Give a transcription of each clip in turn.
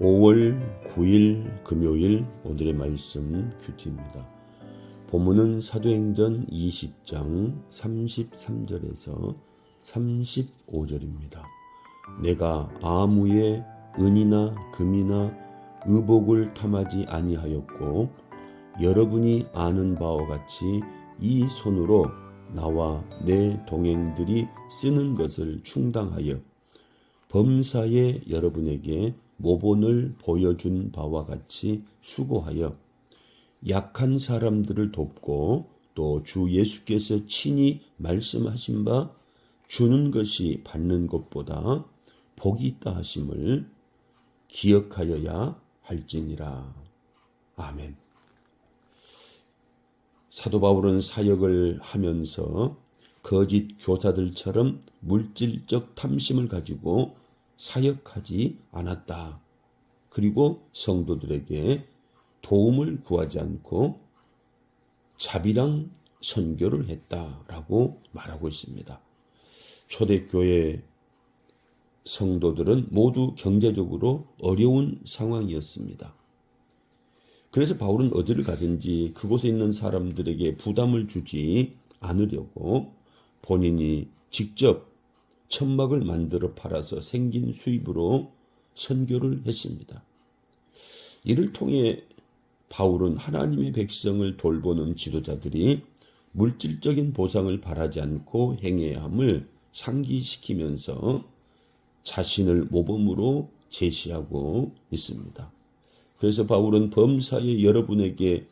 5월 9일 금요일 오늘의 말씀 큐티입니다. 본문은 사도행전 20장 33절에서 35절입니다. 내가 아무의 은이나 금이나 의복을 탐하지 아니하였고 여러분이 아는 바와 같이 이 손으로 나와 내 동행들이 쓰는 것을 충당하여 범사에 여러분에게 모본을 보여준 바와 같이 수고하여 약한 사람들을 돕고 또 주 예수께서 친히 말씀하신 바 주는 것이 받는 것보다 복이 있다 하심을 기억하여야 할지니라. 아멘. 사도 바울은 사역을 하면서 거짓 교사들처럼 물질적 탐심을 가지고 사역하지 않았다. 그리고 성도들에게 도움을 구하지 않고 자비랑 선교를 했다라고 말하고 있습니다. 초대교회 성도들은 모두 경제적으로 어려운 상황이었습니다. 그래서 바울은 어디를 가든지 그곳에 있는 사람들에게 부담을 주지 않으려고 본인이 직접 천막을 만들어 팔아서 생긴 수입으로 선교를 했습니다. 이를 통해 바울은 하나님의 백성을 돌보는 지도자들이 물질적인 보상을 바라지 않고 행해야 함을 상기시키면서 자신을 모범으로 제시하고 있습니다. 그래서 바울은 범사에 여러분에게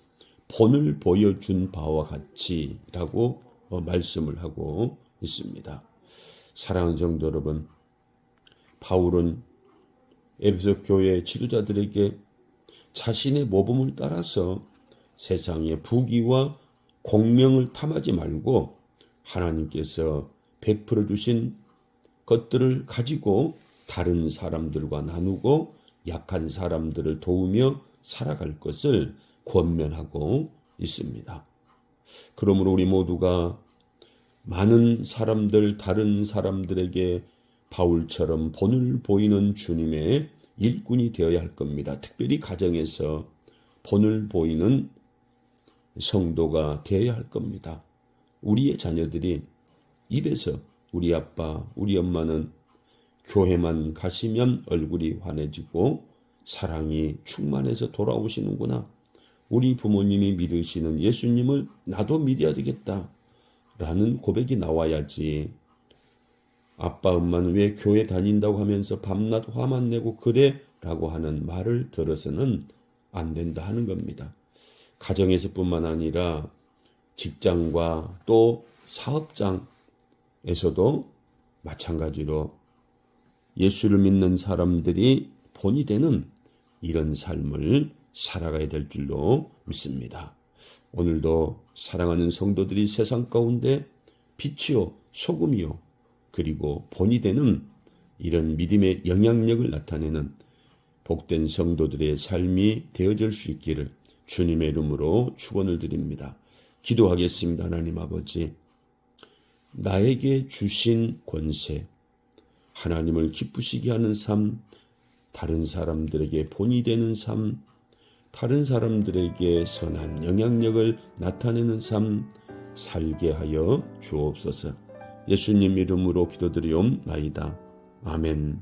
본을 보여준 바와 같이라고 말씀을 하고 있습니다. 사랑하는 성도 여러분, 바울은 에베소 교회 지도자들에게 자신의 모범을 따라서 세상의 부귀와 공명을 탐하지 말고 하나님께서 베풀어 주신 것들을 가지고 다른 사람들과 나누고 약한 사람들을 도우며 살아갈 것을 권면하고 있습니다. 그러므로 우리 모두가 많은 사람들, 다른 사람들에게 바울처럼 본을 보이는 주님의 일꾼이 되어야 할 겁니다. 특별히 가정에서 본을 보이는 성도가 되어야 할 겁니다. 우리의 자녀들이 입에서 우리 아빠, 우리 엄마는 교회만 가시면 얼굴이 환해지고 사랑이 충만해서 돌아오시는구나. 우리 부모님이 믿으시는 예수님을 나도 믿어야 되겠다. 라는 고백이 나와야지. 아빠, 엄마는 왜 교회 다닌다고 하면서 밤낮 화만 내고 그래? 라고 하는 말을 들어서는 안 된다 하는 겁니다. 가정에서뿐만 아니라 직장과 또 사업장에서도 마찬가지로 예수를 믿는 사람들이 본이 되는 이런 삶을 살아가야 될 줄로 믿습니다. 오늘도 사랑하는 성도들이 세상 가운데 빛이요, 소금이요, 그리고 본이 되는 이런 믿음의 영향력을 나타내는 복된 성도들의 삶이 되어질 수 있기를 주님의 이름으로 축원을 드립니다. 기도하겠습니다. 하나님 아버지. 나에게 주신 권세, 하나님을 기쁘시게 하는 삶, 다른 사람들에게 본이 되는 삶, 다른 사람들에게 선한 영향력을 나타내는 삶 살게 하여 주옵소서. 예수님 이름으로 기도드리옵나이다. 아멘.